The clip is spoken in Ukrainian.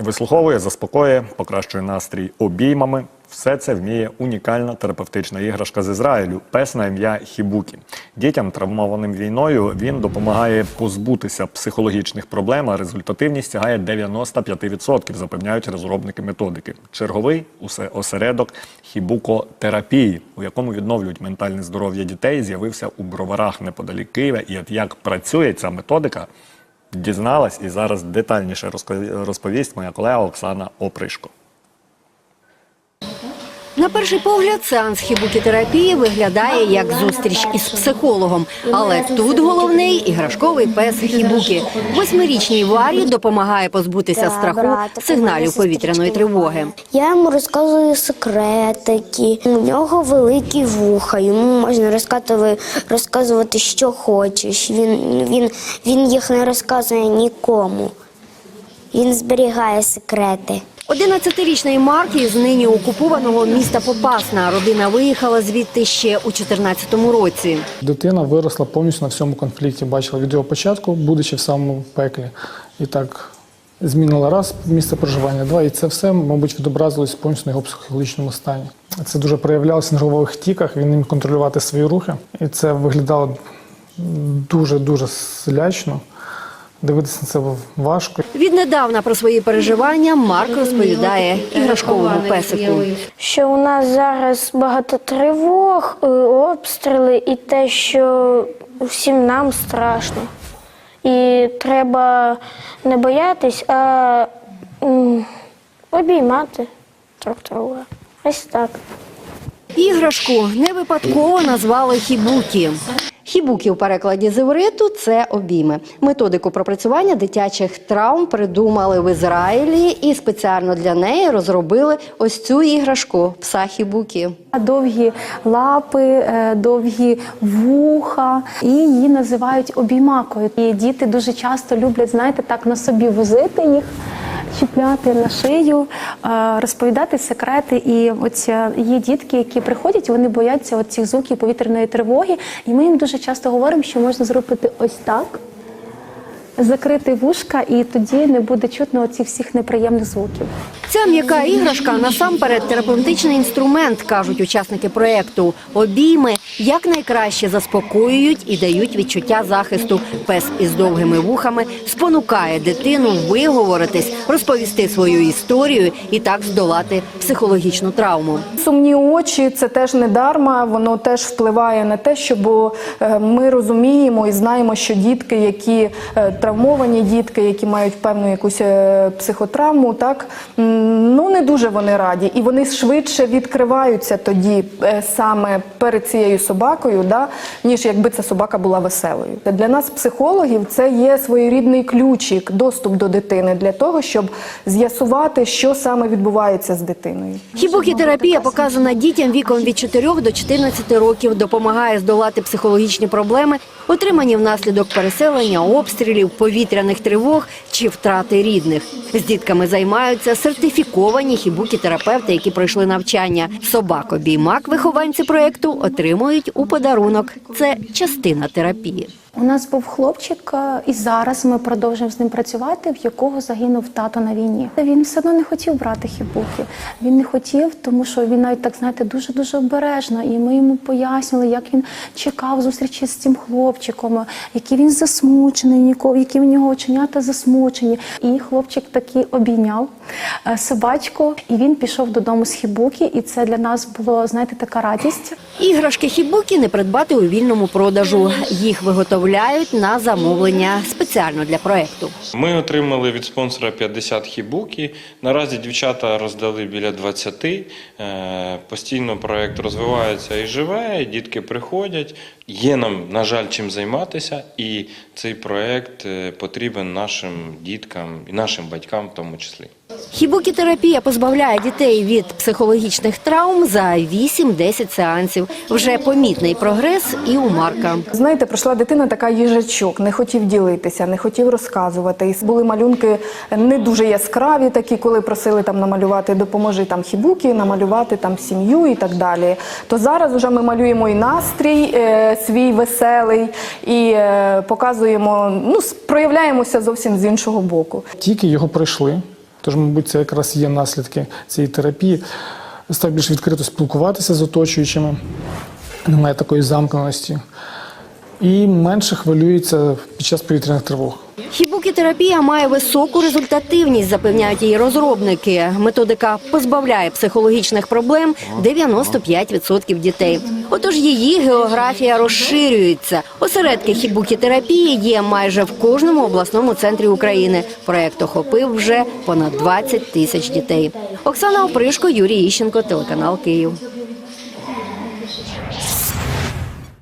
Вислуховує, заспокоює, покращує настрій обіймами. Все це вміє унікальна терапевтична іграшка з Ізраїлю пес на ім'я Хібукі. Дітям, травмованим війною, він допомагає позбутися психологічних проблем, а результативність сягає 95%, запевняють розробники методики. Черговий усе осередок хібукотерапії, у якому відновлюють ментальне здоров'я дітей, з'явився у броварах неподалік Києва. І от як працює ця методика, дізналась і зараз детальніше розповість моя колега Оксана Опришко. На перший погляд, сеанс хібукітерапії виглядає як зустріч із психологом. Але тут головний іграшковий пес хібукі. Восьмирічній Варі допомагає позбутися страху сигналів повітряної тривоги. Я йому розказую секретики. У нього великі вуха. Йому можна розказувати, розказувати, що хочеш. Він, він, він їх не розказує нікому. Він зберігає секрети. 11-річний Марк із нині окупованого міста Попасна. Родина виїхала звідти ще у 14-му році. Дитина виросла повністю на всьому конфлікті, бачила від його початку, будучи в самому пеклі. І так змінила раз місце проживання, два, і це все, мабуть, відобразилось повністю на його психологічному стані. Це дуже проявлялося на нервових тіках, він не міг контролювати свої рухи. І це виглядало дуже-дуже лячно. Дивитися на це важко. Віднедавна про свої переживання Марк розповідає іграшковому песику. що у нас зараз багато тривог, е, обстріли і те, що всім нам страшно. І треба не боятись, а обіймати друг друга. Ось так. Іграшку не випадково назвали хібукі. Хібукі у перекладі з івриту – це обійми. Методику пропрацювання дитячих травм придумали в Ізраїлі і спеціально для неї розробили ось цю іграшку пса хібукі. Довгі лапи, е, довгі вуха, і її називають обіймакою. І діти дуже часто люблять, знаєте, так на собі возити їх. Чіпляти на шию, е, розповідати секрети. І ось е, є дітки, які приходять, вони бояться от цих звуків повітряної тривоги. І ми їм дуже часто говоримо, що можна зробити ось так, закрити вушка, і тоді не буде чутно оцих всіх неприємних звуків. Ця м'яка іграшка насамперед терапевтичний інструмент, кажуть учасники проєкту. Обійми якнайкраще заспокоюють і дають відчуття захисту. Пес із довгими вухами спонукає дитину виговоритись, розповісти свою історію і так здолати психологічну травму. Сумні очі це теж не дарма, воно теж впливає на те, щоб е, ми розуміємо і знаємо, що дітки, які е, травмовані дітки, які мають певну якусь е, психотравму, так ну не дуже вони раді, і вони швидше відкриваються тоді е, саме перед цією собакою, да, ніж якби ця собака була веселою. Для нас, психологів, це є своєрідний ключик, доступ до дитини для того, щоб з'ясувати, що саме відбувається з дитиною. Хібукітерапія показана дітям віком від 4 до 14 років, допомагає здолати психологічні проблеми, отримані внаслідок переселення, обстрілів, повітряних тривог чи втрати рідних. З дітками займаються сертифіковані хібукітерапевти, які пройшли навчання. Собак обіймак вихованці проєкту отримують у подарунок. Це частина терапії. У нас був хлопчик, е, і зараз ми продовжуємо з ним працювати, в якого загинув тато на війні. Він все одно не хотів брати хібуки. Він не хотів, тому що він навіть так знаєте дуже дуже обережно. І ми йому пояснили, як він чекав зустрічі з цим хлопчиком, який він засмучений, які в нього оченята засмучені. І хлопчик таки обійняв е, собачку, і він пішов додому з хібуки. І це для нас було знаєте така радість. Іграшки хібукі не придбати у вільному продажу. Їх виготовляють на замовлення спеціально для проєкту. Ми отримали від спонсора 50 хібуки. Наразі дівчата роздали біля 20. Е, Постійно проект розвивається і живе, дітки приходять. Є нам, на жаль, чим займатися, і цей проект е, потрібен нашим діткам і нашим батькам в тому числі. Хібукітерапія позбавляє дітей від психологічних травм за 8-10 сеансів. Вже помітний прогрес і у Марка. Знаєте, прийшла дитина така їжачок, не хотів ділитися, не хотів розказувати. І були малюнки не дуже яскраві, такі, коли просили там намалювати допоможи там хібуки, намалювати там сім'ю і так далі. То зараз вже ми малюємо і настрій е, свій веселий, і е, показуємо, ну проявляємося зовсім з іншого боку. Тільки його пройшли, Тож, мабуть, це якраз є наслідки цієї терапії. Став більш відкрито спілкуватися з оточуючими, немає такої замкненості. І менше хвилюється під час повітряних тривог. Хібукітерапія має високу результативність, запевняють її розробники. Методика позбавляє психологічних проблем 95% дітей. Отож її географія розширюється. Осередки хібукітерапії є майже в кожному обласному центрі України. Проект охопив вже понад 20 тисяч дітей. Оксана Опришко, Юрій Іщенко, телеканал Київ.